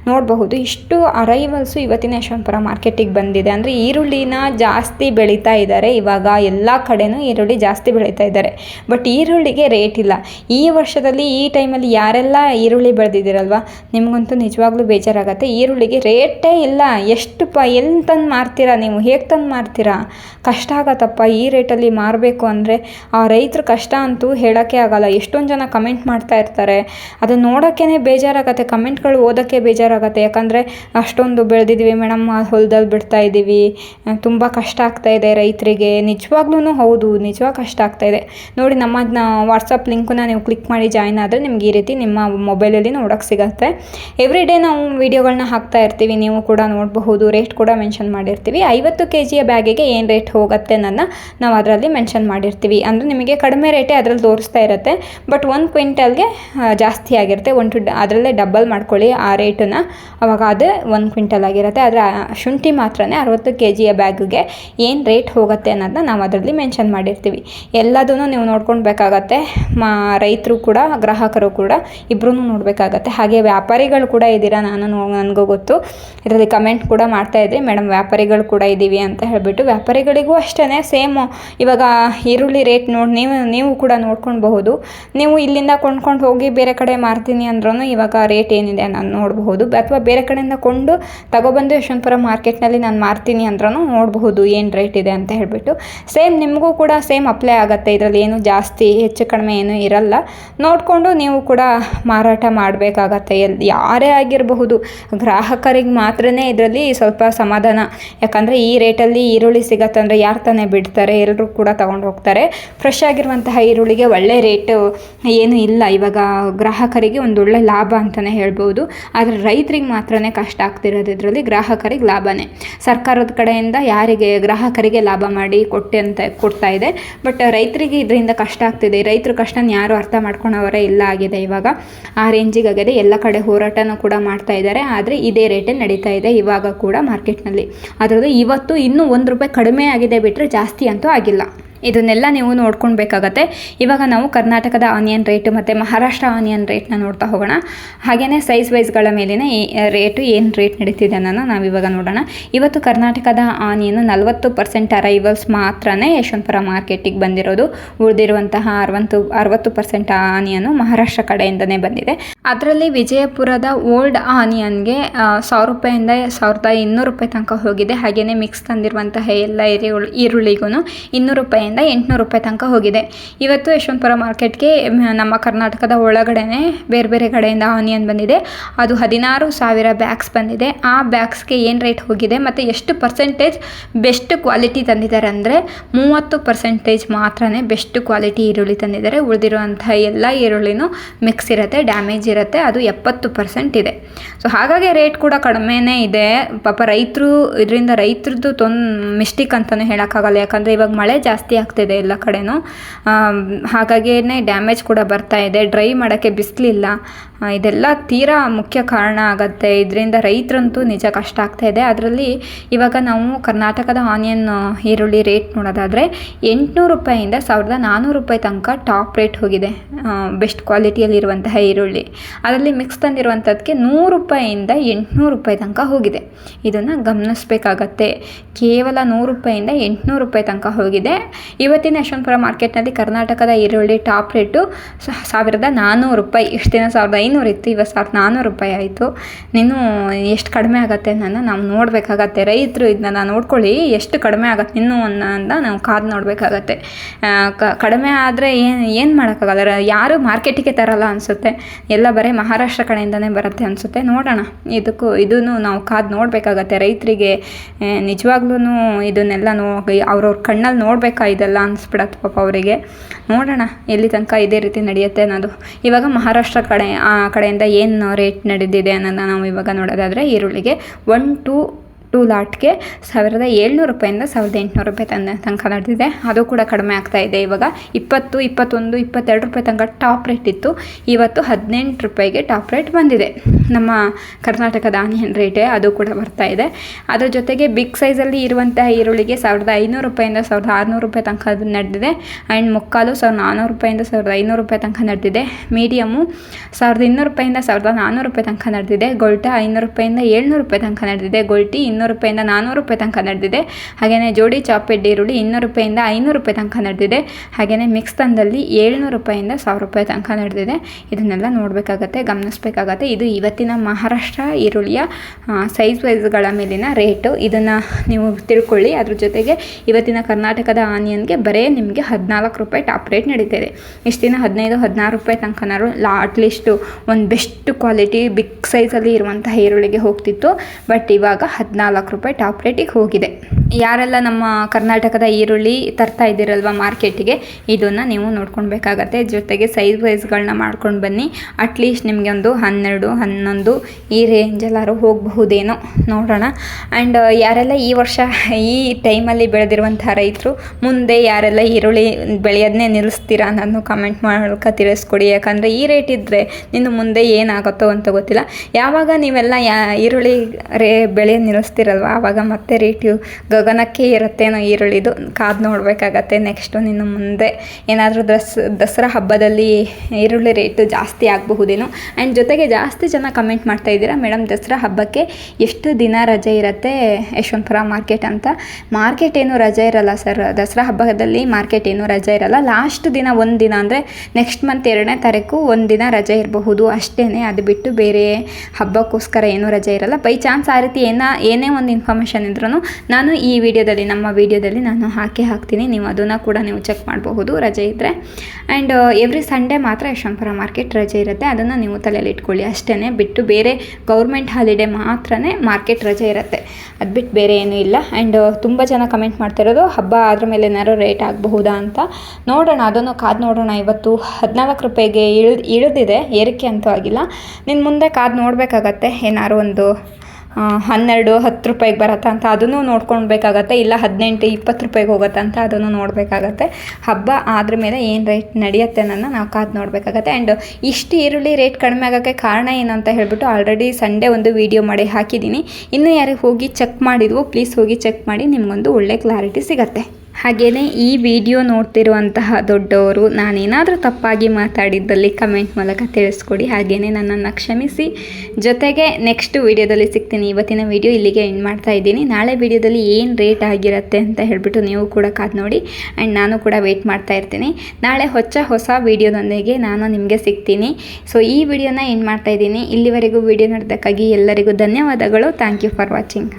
[SPEAKER 1] ನೋಡಬಹುದು ಇಷ್ಟು ಅರೈವಲ್ಸು ಇವತ್ತಿನ ಯಶವಂತಪುರ ಮಾರ್ಕೆಟಿಗೆ ಬಂದಿದೆ. ಅಂದರೆ ಈರುಳ್ಳಿನ ಜಾಸ್ತಿ ಬೆಳೀತಾ ಇದ್ದಾರೆ. ಇವಾಗ ಎಲ್ಲ ಕಡೆನೂ ಈರುಳ್ಳಿ ಜಾಸ್ತಿ ಬೆಳೀತಾ ಇದ್ದಾರೆ. ಬಟ್ ಈರುಳ್ಳಿಗೆ ರೇಟ್ ಇಲ್ಲ. ಈ ವರ್ಷದಲ್ಲಿ ಈ ಟೈಮಲ್ಲಿ ಯಾರೆಲ್ಲ ಈರುಳ್ಳಿ ಬೆಳೆದಿದ್ದೀರಲ್ವ, ನಿಮಗಂತೂ ನಿಜವಾಗ್ಲೂ ಬೇಜಾರಾಗುತ್ತೆ. ಈರುಳ್ಳಿಗೆ ರೇಟೇ ಇಲ್ಲ. ಎಷ್ಟು ಪ, ಎಲ್ಲಿ ತಂದು ಮಾರ್ತೀರಾ ನೀವು? ಹೇಗೆ ತಂದು ಮಾರ್ತೀರಾ? ಕಷ್ಟ ಆಗತ್ತಪ್ಪ. ಈ ರೇಟಲ್ಲಿ ಮಾರಬೇಕು ಅಂದರೆ ಆ ರೈತರ ಕಷ್ಟ ಅಂತೂ ಹೇಳೋಕ್ಕೆ ಆಗಲ್ಲ. ಎಷ್ಟೊಂದು ಜನ ಕಮೆಂಟ್ ಮಾಡ್ತಾ ಇರ್ತಾರೆ. ಅದು ನೋಡೋಕ್ಕೇ ಬೇಜಾರಾಗತ್ತೆ. ಕಮೆಂಟ್ಗಳು ಓದೋಕ್ಕೆ ಬೇಜಾರಾಗತ್ತೆ. ಯಾಕಂದರೆ, ಅಷ್ಟೊಂದು ಬೆಳೆದಿದ್ದೀವಿ, ಮೇಡಮ್ ಹೊಲದಲ್ಲಿ ಬಿಡ್ತಾ ಇದ್ದೀವಿ. ತುಂಬ ಕಷ್ಟ ಆಗ್ತಾ ಇದೆ ರೈತರಿಗೆ. ನಿಜವಾಗ್ಲೂ ಹೌದು, ನಿಜವಾಗ ಕಷ್ಟ ಆಗ್ತಾ ಇದೆ. ನೋಡಿ ನಮ್ಮ ವಾಟ್ಸಪ್ ಲಿಂಕನ್ನ ನೀವು ಕ್ಲಿಕ್ ಮಾಡಿ ಜಾಯ್ನ್ ಆದರೆ ನಿಮ್ಗೆ ಈ ರೀತಿ ನಿಮ್ಮ ಮೊಬೈಲಲ್ಲಿ ನೋಡೋಕೆ ಸಿಗುತ್ತೆ. ಎವ್ರಿ ಡೇ ನಾವು ವೀಡಿಯೋಗಳನ್ನ ಹಾಕ್ತಾ ಇರ್ತೀವಿ, ನೀವು ಕೂಡ ನೋಡಬಹುದು ರೇಟ್ ಕೂಡ ಮೆನ್ಷನ್ ಮಾಡಿರ್ತೀವಿ. ಐವತ್ತು ಕೆ ಜಿಯ ಬ್ಯಾಗಿಗೆ ಏನು ರೇಟ್ ಹೋಗುತ್ತೆ ನನ್ನ ನಾವು ಅದರಲ್ಲಿ ಮೆನ್ಷನ್ ಮಾಡಿರ್ತೀವಿ. ಅಂದರೆ ನಿಮಗೆ ಕಡಿಮೆ ರೇಟೇ ಅದರಲ್ಲಿ ತೋರಿಸ್ತಾ ಇರುತ್ತೆ ಬಟ್ ಒಂದು ಕ್ವಿಂಟಲ್ಗೆ ಜಾಸ್ತಿ ಆಗಿರುತ್ತೆ. ಟು ಅದರಲ್ಲೇ ಡಬಲ್ ಮಾಡ್ಕೊಳ್ಳಿ ಆ ರೇಟನ್ನು ಅವಾಗ ಅದು ಒಂದು ಕ್ವಿಂಟಲ್ ಆಗಿರುತ್ತೆ. ಆದರೆ ಶುಂಠಿ ಮಾತ್ರನೇ ಅರವತ್ತು ಕೆ ಜಿಯ ಬ್ಯಾಗಿಗೆ ಏನು ರೇಟ್ ಹೋಗುತ್ತೆ ಅನ್ನೋದನ್ನ ನಾವು ಅದರಲ್ಲಿ ಮೆನ್ಷನ್ ಮಾಡಿರ್ತೀವಿ. ಎಲ್ಲದೂ ನೀವು ನೋಡ್ಕೊಳ್ಬೇಕಾಗತ್ತೆ ಮಾ, ರೈತರು ಕೂಡ ಗ್ರಾಹಕರು ಕೂಡ ಇಬ್ಬರೂ ನೋಡಬೇಕಾಗತ್ತೆ. ಹಾಗೆ ವ್ಯಾಪಾರಿಗಳು ಕೂಡ ಇದ್ದೀರಾ? ನಾನು ನೋ- ನನಗೂ ಗೊತ್ತು. ಇದರಲ್ಲಿ ಕಮೆಂಟ್ ಕೂಡ ಮಾಡ್ತಾ ಇದ್ರಿ. ಮೇಡಮ್, ವ್ಯಾಪಾರಿಗಳು ಕೂಡ ಇದ್ದೀವಿ ಅಂತ ಹೇಳಿಬಿಟ್ಟು ವ್ಯಾಪಾರಿಗಳಿಗೂ ಅಷ್ಟೇ ಸೇಮ್ ಇವಾಗ ಈರುಳ್ಳಿ ರೇಟ್ ನೋಡಿ, ನೀವು ನೀವು ಕೂಡ ನೋಡ್ಕೊಳ್ಬಹುದು. ನೀವು ಇಲ್ಲಿಂದ ಕೊಂಡ್ಕೊಂಡು ಹೋಗಿ ಬೇರೆ ಕಡೆ ಮಾರ್ತೀನಿ ಅಂದ್ರೂ ಇವಾಗ ರೇಟ್ ಏನಿದೆ ನಾನು ನೋಡಬಹುದು. ಅಥವಾ ಬೇರೆ ಕಡೆಯಿಂದ ಕೊಂಡು ತಗೊಬಂದು ಯಶವಂತಪುರ ಮಾರ್ಕೆಟ್ನಲ್ಲಿ ನಾನು ಮಾರ್ತೀನಿ ಅಂದ್ರೂ ನೋಡಬಹುದು ಏನು ರೇಟ್ ಇದೆ ಅಂತ ಹೇಳಿಬಿಟ್ಟು. ಸೇಮ್ ನಿಮಗೂ ಕೂಡ ಸೇಮ್ ಅಪ್ಲೈ ಆಗುತ್ತೆ. ಇದರಲ್ಲಿ ಏನು ಜಾಸ್ತಿ, ಹೆಚ್ಚು, ಕಡಿಮೆ ಏನು ಇರಲ್ಲ. ನೋಡಿಕೊಂಡು ನೀವು ಕೂಡ ಮಾರಾಟ ಮಾಡಬೇಕಾಗತ್ತೆ. ಎಲ್ ಯಾರೇ ಆಗಿರಬಹುದು, ಗ್ರಾಹಕರಿಗೆ ಮಾತ್ರನೇ ಇದರಲ್ಲಿ ಸ್ವಲ್ಪ ಸಮಾಧಾನ. ಯಾಕಂದರೆ ಈ ರೇಟಲ್ಲಿ ಈರುಳ್ಳಿ ಸಿಗತ್ತೆ ಅಂದರೆ ಯಾರು ತಾನೇ ಬಿಡ್ತಾರೆ? ಎಲ್ಲರೂ ಕೂಡ ತಗೊಂಡು ಹೋಗ್ತಾರೆ. ಫ್ರೆಶ್ ಆಗಿರುವಂತಹ ಈರುಳ್ಳಿಗೆ ಒಳ್ಳೆ ರೇಟು ಏನೂ ಇಲ್ಲ. ಇವಾಗ ಗ್ರಾಹಕರಿಗೆ ಒಂದು ಒಳ್ಳೆ ಲಾಭ ಅಂತಲೇ ಹೇಳ್ಬೋದು. ಆದರೆ ರೈತರಿಗೆ ಮಾತ್ರನೇ ಕಷ್ಟ ಆಗ್ತಿರೋದು ಇದರಲ್ಲಿ ಗ್ರಾಹಕರಿಗೆ ಲಾಭನೇ. ಸರ್ಕಾರದ ಕಡೆಯಿಂದ ಯಾರಿಗೆ, ಗ್ರಾಹಕರಿಗೆ ಲಾಭ ಮಾಡಿ ಕೊಟ್ಟೆ ಅಂತ ಕೊಡ್ತಾ ಇದೆ. ಬಟ್ ರೈತರಿಗೆ ಇದರಿಂದ ಕಷ್ಟ ಆಗ್ತಿದೆ. ರೈತರು ಕಷ್ಟನ ಯಾರು ಅರ್ಥ ಮಾಡ್ಕೊಳೋವರೇ ಎಲ್ಲ ಆಗಿದೆ ಇವಾಗ. ಆ ರೇಂಜಿಗೆ ಆಗಿದೆ ಎಲ್ಲ ಕಡೆ ಹೋರಾಟನೂ ಕೂಡ ಮಾಡ್ತಾ ಇದ್ದಾರೆ. ಆದರೆ ಇದೇ ರೇಟೇ ನಡೀತಾ ಇದೆ ಇವಾಗ ಕೂಡ ಮಾರ್ಕೆಟ್ನಲ್ಲಿ ಅದರದ್ದು ಇವತ್ತು ಇನ್ನೂ ಒಂದು ರೂಪಾಯಿ ಕಡಿಮೆ ಆಗಿದೆ ಬಿಟ್ಟರೆ ಜಾಸ್ತಿ ಅಂತೂ ಆಗಿಲ್ಲ. ಇದನ್ನೆಲ್ಲ ನೀವು ನೋಡ್ಕೊಳ್ಬೇಕಾಗತ್ತೆ. ಇವಾಗ ನಾವು ಕರ್ನಾಟಕದ ಆನಿಯನ್ ರೇಟು ಮತ್ತು ಮಹಾರಾಷ್ಟ್ರ ಆನಿಯನ್ ರೇಟ್ನ ನೋಡ್ತಾ ಹೋಗೋಣ. ಹಾಗೆಯೇ ಸೈಜ್ ವೈಸ್ಗಳ ಮೇಲಿನ ರೇಟು ಏನು ರೇಟ್ ನಡೀತಿದೆ ನಾವು ಇವಾಗ ನೋಡೋಣ. ಇವತ್ತು ಕರ್ನಾಟಕದ ಆನಿಯನ್ ನಲವತ್ತು ಪರ್ಸೆಂಟ್ ಅರೈವಲ್ಸ್ ಮಾತ್ರನೇ ಯಶವಂತಪುರ ಮಾರ್ಕೆಟಿಗೆ ಬಂದಿರೋದು. ಉಳಿದಿರುವಂತಹ ಅರವತ್ತು ಅರವತ್ತು ಪರ್ಸೆಂಟ್ ಆನಿಯನು ಮಹಾರಾಷ್ಟ್ರ ಕಡೆಯಿಂದನೇ ಬಂದಿದೆ. ಅದರಲ್ಲಿ ವಿಜಯಪುರದ ಓಲ್ಡ್ ಆನಿಯನ್ಗೆ ಸಾವಿರ ರೂಪಾಯಿಂದ ಸಾವಿರದ ಇನ್ನೂರು ರೂಪಾಯಿ ತನಕ ಹೋಗಿದೆ. ಹಾಗೆಯೇ ಮಿಕ್ಸ್ ತಂದಿರುವಂತಹ ಎಲ್ಲ ಎರೆ ಈರುಳ್ಳಿಗೂ ಇನ್ನೂರು ರೂಪಾಯಿಂದ ಎಂಟುನೂರು ರೂಪಾಯಿ ತನಕ ಹೋಗಿದೆ. ಇವತ್ತು ಯಶವಂತಪುರ ಮಾರ್ಕೆಟ್ಗೆ ನಮ್ಮ ಕರ್ನಾಟಕದ ಒಳಗಡೆನೆ ಬೇರೆ ಬೇರೆ ಕಡೆಯಿಂದ ಆನಿಯನ್ ಬಂದಿದೆ. ಅದು ಹದಿನಾರು ಸಾವಿರ ಬ್ಯಾಗ್ಸ್ ಬಂದಿದೆ. ಆ ಬ್ಯಾಗ್ಸ್ಗೆ ಏನು ರೇಟ್ ಹೋಗಿದೆ ಮತ್ತು ಎಷ್ಟು ಪರ್ಸೆಂಟೇಜ್ ಬೆಸ್ಟ್ ಕ್ವಾಲಿಟಿ ತಂದಿದ್ದಾರೆ ಅಂದರೆ ಮೂವತ್ತು ಪರ್ಸೆಂಟೇಜ್ ಮಾತ್ರ ಬೆಸ್ಟ್ ಕ್ವಾಲಿಟಿ ಈರುಳ್ಳಿ ತಂದಿದ್ದಾರೆ. ಉಳಿದಿರುವಂಥ ಎಲ್ಲ ಈರುಳ್ಳಿನೂ ಮಿಕ್ಸ್ ಇರುತ್ತೆ, ಡ್ಯಾಮೇಜ್ ಇರುತ್ತೆ, ಅದು ಎಪ್ಪತ್ತು ಪರ್ಸೆಂಟ್ ಇದೆ. ಸೊ ಹಾಗಾಗಿ ರೇಟ್ ಕೂಡ ಕಡಿಮೆನೇ ಇದೆ. ಪಾಪ ರೈತರು, ಇದರಿಂದ ರೈತರದ್ದು ತೊಂದ್ ಮಿಸ್ಟೇಕ್ ಅಂತಲೂ ಹೇಳೋಕ್ಕಾಗಲ್ಲ. ಯಾಕಂದರೆ ಇವಾಗ ಮಳೆ ಜಾಸ್ತಿ ಆಗ್ತಿದೆ ಎಲ್ಲ ಕಡೆನೂ. ಹಾಗಾಗಿಯೇ ಡ್ಯಾಮೇಜ್ ಕೂಡ ಬರ್ತಾ ಇದೆ. ಡ್ರೈ ಮಾಡೋಕ್ಕೆ ಬಿಸಿಲಿಲ್ಲ. ಇದೆಲ್ಲ ತೀರಾ ಮುಖ್ಯ ಕಾರಣ ಆಗುತ್ತೆ. ಇದರಿಂದ ರೈತರಂತೂ ನಿಜ ಕಷ್ಟ ಆಗ್ತಾ ಇದೆ. ಅದರಲ್ಲಿ ಇವಾಗ ನಾವು ಕರ್ನಾಟಕದ ಆನಿಯನ್ ಈರುಳ್ಳಿ ರೇಟ್ ನೋಡೋದಾದರೆ ಎಂಟುನೂರು ರೂಪಾಯಿಂದ ಸಾವಿರದ ನಾನ್ನೂರು ರೂಪಾಯಿ ತನಕ ಟಾಪ್ ರೇಟ್ ಹೋಗಿದೆ. ಬೆಸ್ಟ್ ಕ್ವಾಲಿಟಿಯಲ್ಲಿರುವಂತಹ ಈರುಳ್ಳಿ. ಅದರಲ್ಲಿ ಮಿಕ್ಸ್ ತಂದಿರುವಂಥದ್ದಕ್ಕೆ ನೂರು ರೂಪಾಯಿಯಿಂದ ಎಂಟುನೂರು ರೂಪಾಯಿ ತನಕ ಹೋಗಿದೆ. ಇದನ್ನು ಗಮನಿಸಬೇಕಾಗತ್ತೆ. ಕೇವಲ ನೂರು ರೂಪಾಯಿಂದ ಎಂಟುನೂರು ರೂಪಾಯಿ ತನಕ ಹೋಗಿದೆ. ಇವತ್ತಿನ ಯಶವಂತಪುರ ಮಾರ್ಕೆಟ್ನಲ್ಲಿ ಕರ್ನಾಟಕದ ಈರುಳ್ಳಿ ಟಾಪ್ ರೇಟು ಸಾವಿರದ ನಾನ್ನೂರು ರೂಪಾಯಿ. ಇಷ್ಟು ದಿನ ಸಾವಿರದ ಐನೂರು ಇತ್ತು, ಇವತ್ತು ಸಾವಿರದ ನಾನ್ನೂರು ರೂಪಾಯಿ ಆಯಿತು. ನೀನು ಎಷ್ಟು ಕಡಿಮೆ ಆಗುತ್ತೆ ಅನ್ನೋದನ್ನ ನಾವು ನೋಡಬೇಕಾಗತ್ತೆ. ರೈತರು ಇದನ್ನ ನೋಡ್ಕೊಳ್ಳಿ, ಎಷ್ಟು ಕಡಿಮೆ ಆಗತ್ತೆ ಅನ್ನೋ ಅನ್ನ ನಾವು ಕಾದು ನೋಡಬೇಕಾಗತ್ತೆ. ಕಡಿಮೆ ಆದರೆ ಏನು ಏನು ಮಾಡೋಕ್ಕಾಗಲ್ಲ? ಯಾರು ಮಾರ್ಕೆಟಿಗೆ ತರಲ್ಲ ಅನಿಸುತ್ತೆ. ಎಲ್ಲ ಬರೀ ಮಹಾರಾಷ್ಟ್ರ ಕಡೆಯಿಂದನೇ ಬರುತ್ತೆ ಅನಿಸುತ್ತೆ. ನೋಡೋಣ. ಇದಕ್ಕೂ ಇದೂ ನಾವು ಕಾದು ನೋಡಬೇಕಾಗತ್ತೆ. ರೈತರಿಗೆ ನಿಜವಾಗ್ಲೂ ಇದನ್ನೆಲ್ಲ ನೋ, ಅವ್ರವ್ರ ಕಣ್ಣಲ್ಲಿ ನೋಡಬೇಕಾ ಇದೆಲ್ಲ ಅನಿಸ್ಬಿಡತ್ತೆ ಪಾಪ ಅವರಿಗೆ. ನೋಡೋಣ ಎಲ್ಲಿ ತನಕ ಇದೇ ರೀತಿ ನಡೆಯುತ್ತೆ ಅನ್ನೋದು. ಇವಾಗ ಮಹಾರಾಷ್ಟ್ರ ಕಡೆ, ಆ ಕಡೆಯಿಂದ ಏನು ರೇಟ್ ನಡೆದಿದೆ ಅನ್ನೋದನ್ನ ನಾವು ಇವಾಗ ನೋಡೋದಾದರೆ ಈರುಳ್ಳಿಗೆ ಒನ್ ಟು ಟೂ ಲಾಟ್ಗೆ ಸಾವಿರದ ಏಳ್ನೂರು ರೂಪಾಯಿಂದ ಸಾವಿರದ ಎಂಟುನೂರು ರೂಪಾಯಿ ತಂದ ತನಕ ನಡೆದಿದೆ. ಅದು ಕೂಡ ಕಡಿಮೆ ಆಗ್ತಾ ಇದೆ ಇವಾಗ. ಇಪ್ಪತ್ತು, ಇಪ್ಪತ್ತೊಂದು, ಇಪ್ಪತ್ತೆರಡು ರೂಪಾಯಿ ತನಕ ಟಾಪ್ ರೇಟ್ ಇತ್ತು. ಇವತ್ತು ಹದಿನೆಂಟು ರೂಪಾಯಿಗೆ ಟಾಪ್ ರೇಟ್ ಬಂದಿದೆ. ನಮ್ಮ ಕರ್ನಾಟಕದ ಆನಿಯನ್ ರೇಟೇ ಅದು ಕೂಡ ಬರ್ತಾ ಇದೆ. ಅದರ ಜೊತೆಗೆ ಬಿಗ್ ಸೈಜಲ್ಲಿ ಇರುವಂತಹ ಈರುಳ್ಳಿಗೆ ಸಾವಿರದ ಐನೂರು ರೂಪಾಯಿಂದ ಸಾವಿರದ ಆರುನೂರು ರೂಪಾಯಿ ತನಕ ಅದು ನಡೆದಿದೆ. ಆ್ಯಂಡ್ ಮುಕ್ಕಾಲು ಸಾವಿರದ ನಾನ್ನೂರು ರೂಪಾಯಿಂದ ಸಾವಿರದ ಐನೂರು ರೂಪಾಯಿ ತನಕ ನಡೆದಿದೆ. ಮೀಡಿಯಮು ಸಾವಿರದ ಇನ್ನೂರು ರೂಪಾಯಿಂದ ಸಾವಿರದ ನಾನ್ನೂರು ರೂಪಾಯಿ ತನಕ ನಡೆದಿದೆ. ಗೊಲ್ಟ ಐನೂರು ರೂಪಾಯಿಂದ ಏಳ್ನೂರು ರೂಪಾಯಿ ತನಕ ನಡೆದಿದೆ. ಗೊಲ್ಟಿ ಇನ್ನೂರು ರೂಪಾಯಿಂದ ನಾನ್ನೂರು ರೂಪಾಯಿ ತನಕ ನಡೆದಿದೆ. ಹಾಗೆಯೇ ಜೋಡಿ ಚಾಪೆಡ್ ಈರುಳ್ಳಿ ಇನ್ನೂರು ರೂಪಾಯಿಂದ ಐನೂರು ರೂಪಾಯಿ ತನಕ ನಡೆದಿದೆ. ಹಾಗೆಯೇ ಮಿಕ್ಸ್ ತಂದಲ್ಲಿ ಏಳ್ನೂರು ರೂಪಾಯಿಂದ ಸಾವಿರ ರೂಪಾಯಿ ತನಕ ನಡೆದಿದೆ. ಇದನ್ನೆಲ್ಲ ನೋಡಬೇಕಾಗತ್ತೆ, ಗಮನಿಸಬೇಕಾಗತ್ತೆ. ಇದು ಇವತ್ತಿನ ಮಹಾರಾಷ್ಟ್ರ ಈರುಳ್ಳಿಯ ಸೈಜ್ ವೈಸ್ಗಳ ಮೇಲಿನ ರೇಟು ಇದನ್ನು ನೀವು ತಿಳ್ಕೊಳ್ಳಿ. ಅದ್ರ ಜೊತೆಗೆ ಇವತ್ತಿನ ಕರ್ನಾಟಕದ ಆನಿಯನ್ಗೆ ಬರೇ ನಿಮಗೆ ಹದಿನಾಲ್ಕು ರೂಪಾಯಿ ಟಾಪ್ ರೇಟ್ ನಡೀತಿದೆ. ಇಷ್ಟು ದಿನ ಹದಿನೈದು, ಹದಿನಾರು ರೂಪಾಯಿ ತನಕನಾರು ಲಾ ಅಟ್ಲೀಸ್ಟು ಒಂದು ಬೆಸ್ಟ್ ಕ್ವಾಲಿಟಿ ಬಿಗ್ ಸೈಜಲ್ಲಿ ಇರುವಂತಹ ಈರುಳ್ಳಿಗೆ ಹೋಗ್ತಿತ್ತು. ಬಟ್ ಇವಾಗ ಹದಿನಾಲ್ಕು ರೂಪಾಯಿ ಟಾಪ್ ರೇಟಿಗೆ ಹೋಗಿದೆ. ಯಾರೆಲ್ಲ ನಮ್ಮ ಕರ್ನಾಟಕದ ಈರುಳ್ಳಿ ತರ್ತಾ ಇದ್ದೀರಲ್ವ ಮಾರ್ಕೆಟಿಗೆ, ಇದನ್ನು ನೀವು ನೋಡ್ಕೊಳ್ಬೇಕಾಗತ್ತೆ. ಜೊತೆಗೆ ಸೈಜ್ ವೈಸ್ಗಳನ್ನ ಮಾಡ್ಕೊಂಡು ಬನ್ನಿ. ಅಟ್ಲೀಸ್ಟ್ ನಿಮಗೆ ಒಂದು ಹನ್ನೆರಡು, ಹನ್ನೊಂದು ಈ ರೇಂಜಲ್ಲಾರು ಹೋಗಬಹುದೇನೋ ನೋಡೋಣ. ಆ್ಯಂಡ್ ಯಾರೆಲ್ಲ ಈ ವರ್ಷ, ಈ ಟೈಮಲ್ಲಿ ಬೆಳೆದಿರುವಂಥ ರೈತರು, ಮುಂದೆ ಯಾರೆಲ್ಲ ಈರುಳ್ಳಿ ಬೆಳೆಯೋದನ್ನೇ ನಿಲ್ಲಿಸ್ತೀರಾ ಅನ್ನೋದನ್ನು ಕಮೆಂಟ್ ಮೂಲಕ ತಿಳಿಸ್ಕೊಡಿ. ಯಾಕಂದರೆ ಈ ರೇಟ್ ಇದ್ದರೆ ನಿನ್ನ ಮುಂದೆ ಏನಾಗುತ್ತೋ ಅಂತ ಗೊತ್ತಿಲ್ಲ. ಯಾವಾಗ ನೀವೆಲ್ಲ ಯಾ, ಈರುಳ್ಳಿ ರೇ, ಬೆಳೆ ನಿಲ್ಲಿಸ್ತೀರಲ್ವ ಆವಾಗ ಮತ್ತೆ ರೇಟ್ ಗಗನಕ್ಕೆ ಇರುತ್ತೇನೋ ಈರುಳ್ಳಿದು ಕಾದು ನೋಡಬೇಕಾಗತ್ತೆ. ನೆಕ್ಸ್ಟು ನಿನ್ನ ಮುಂದೆ ಏನಾದರೂ ದಸ್, ದಸರಾ ಹಬ್ಬದಲ್ಲಿ ಈರುಳ್ಳಿ ರೇಟು ಜಾಸ್ತಿ ಆಗಬಹುದೇನೋ. ಆ್ಯಂಡ್ ಜೊತೆಗೆ ಜಾಸ್ತಿ ಜನ ಕಮೆಂಟ್ ಮಾಡ್ತಾ ಇದ್ದೀರಾ ಮೇಡಮ್ ದಸರಾ ಹಬ್ಬಕ್ಕೆ ಎಷ್ಟು ದಿನ ರಜೆ ಇರುತ್ತೆ ಯಶವಂತಪುರ ಮಾರ್ಕೆಟ್ ಅಂತ? ಮಾರ್ಕೆಟ್ ಏನು ರಜೆ ಇರಲ್ಲ ಸರ್. ದಸರಾ ಹಬ್ಬದಲ್ಲಿ ಮಾರ್ಕೆಟ್ ಏನು ರಜೆ ಇರಲ್ಲ. ಲಾಸ್ಟ್ ದಿನ ಒಂದು ದಿನ ಅಂದರೆ ನೆಕ್ಸ್ಟ್ ಮಂತ್ ಎರಡನೇ ತಾರೀಕು ಒಂದು ದಿನ ರಜೆ ಇರಬಹುದು. ಅಷ್ಟೇ ಅದು ಬಿಟ್ಟು ಬೇರೆ ಹಬ್ಬಕ್ಕೋಸ್ಕರ ಏನೂ ರಜೆ ಇರಲ್ಲ. ಬೈ ಚಾನ್ಸ್ ಆ ರೀತಿ ಏನ, ಏನೇ ಒಂದು ಇನ್ಫಾರ್ಮೇಷನ್ ಇದ್ರೂ ನಾನು ಈ ವಿಡಿಯೋದಲ್ಲಿ, ನಮ್ಮ ವಿಡಿಯೋದಲ್ಲಿ ನಾನು ಹಾಕಿ ಹಾಕ್ತೀನಿ. ನೀವು ಅದನ್ನು ಕೂಡ ನೀವು ಚೆಕ್ ಮಾಡಬಹುದು, ರಜೆ ಇದ್ದರೆ ಆ್ಯಂಡ್ ಎವ್ರಿ ಸಂಡೇ ಮಾತ್ರ ಯಶವಂತಪುರ ಮಾರ್ಕೆಟ್ ರಜೆ ಇರುತ್ತೆ. ಅದನ್ನು ನೀವು ತಲೆಯಲ್ಲಿ ಇಟ್ಕೊಳ್ಳಿ. ಅಷ್ಟೇ ಬಿಟ್ಟು ಬೇರೆ ಗೌರ್ಮೆಂಟ್ ಹಾಲಿಡೇ ಮಾತ್ರ ಮಾರ್ಕೆಟ್ ರಜೆ ಇರುತ್ತೆ. ಅದು ಬಿಟ್ಟು ಬೇರೆ ಏನೂ ಇಲ್ಲ. ಆ್ಯಂಡ್ ತುಂಬ ಜನ ಕಮೆಂಟ್ ಮಾಡ್ತಿರೋದು ಹಬ್ಬ ಅದ್ರ ಮೇಲೆ ಏನಾದ್ರು ರೇಟ್ ಆಗಬಹುದಾ ಅಂತ. ನೋಡೋಣ, ಅದನ್ನು ಕಾದು ನೋಡೋಣ. ಇವತ್ತು ಹದಿನಾಲ್ಕು ರೂಪಾಯಿಗೆ ಇಳಿದು, ಇಳಿದಿದೆ. ಏರಿಕೆ ಅಂತೂ ಆಗಿಲ್ಲ. ನಿನ್ನ ಮುಂದೆ ಕಾದು ನೋಡಬೇಕಾಗತ್ತೆ. ಏನಾದ್ರು ಒಂದು ಹನ್ನೆರಡು ಹತ್ತು ರೂಪಾಯಿಗೆ ಬರತ್ತಾ ಅಂತ ಅದನ್ನು ನೋಡ್ಕೊಳ್ಬೇಕಾಗತ್ತೆ, ಇಲ್ಲ ಹದಿನೆಂಟು ಇಪ್ಪತ್ತು ರೂಪಾಯಿಗೆ ಹೋಗುತ್ತೆ ಅಂತ ಅದನ್ನು ನೋಡಬೇಕಾಗತ್ತೆ. ಹಬ್ಬ ಆದ್ರ ಮೇಲೆ ಏನು ರೇಟ್ ನಡೆಯುತ್ತೆ ಅನ್ನೋದನ್ನ ನಾವು ಕಾದು ನೋಡಬೇಕಾಗತ್ತೆ. ಆ್ಯಂಡ್ ಇಷ್ಟು ಈರುಳ್ಳಿ ರೇಟ್ ಕಡಿಮೆ ಆಗೋಕ್ಕೆ ಕಾರಣ ಏನು ಅಂತ ಹೇಳಿಬಿಟ್ಟು ಆಲ್ರೆಡಿ ಸಂಡೇ ಒಂದು ವಿಡಿಯೋ ಮಾಡಿ ಹಾಕಿದ್ದೀನಿ. ಇನ್ನೂ ಯಾರಿಗೆ ಹೋಗಿ ಚೆಕ್ ಮಾಡಿದ್ವು ಪ್ಲೀಸ್ ಹೋಗಿ ಚೆಕ್ ಮಾಡಿ ನಿಮಗೊಂದು ಒಳ್ಳೆ ಕ್ಲಾರಿಟಿ ಸಿಗತ್ತೆ. ಹಾಗೆಯೇ ಈ ವಿಡಿಯೋ ನೋಡ್ತಿರುವಂತಹ ದೊಡ್ಡವರು, ನಾನೇನಾದರೂ ತಪ್ಪಾಗಿ ಮಾತಾಡಿದ್ದಲ್ಲಿ ಕಮೆಂಟ್ ಮೂಲಕ ತಿಳಿಸ್ಕೊಡಿ. ಹಾಗೆಯೇ ನನ್ನನ್ನು ಕ್ಷಮಿಸಿ. ಜೊತೆಗೆ ನೆಕ್ಸ್ಟ್ ವಿಡಿಯೋದಲ್ಲಿ ಸಿಗ್ತೀನಿ. ಇವತ್ತಿನ ವಿಡಿಯೋ ಇಲ್ಲಿಗೆ ಎಂಡ್ ಮಾಡ್ತಾ ಇದ್ದೀನಿ. ನಾಳೆ ವಿಡಿಯೋದಲ್ಲಿ ಏನು ರೇಟ್ ಆಗಿರುತ್ತೆ ಅಂತ ಹೇಳಿಬಿಟ್ಟು ನೀವು ಕೂಡ ಕಾದು ನೋಡಿ. ಆ್ಯಂಡ್ ನಾನು ಕೂಡ ವೆಯ್ಟ್ ಮಾಡ್ತಾ ಇರ್ತೀನಿ. ನಾಳೆ ಹೊಚ್ಚ ಹೊಸ ವಿಡಿಯೋದೊಂದಿಗೆ ನಾನು ನಿಮಗೆ ಸಿಗ್ತೀನಿ. ಸೊ ಈ ವಿಡಿಯೋನ ಎಂಡ್ ಮಾಡ್ತಾ ಇದ್ದೀನಿ. ಇಲ್ಲಿವರೆಗೂ ವಿಡಿಯೋ ನೋಡೋದಕ್ಕಾಗಿ ಎಲ್ಲರಿಗೂ ಧನ್ಯವಾದಗಳು. Thank you for watching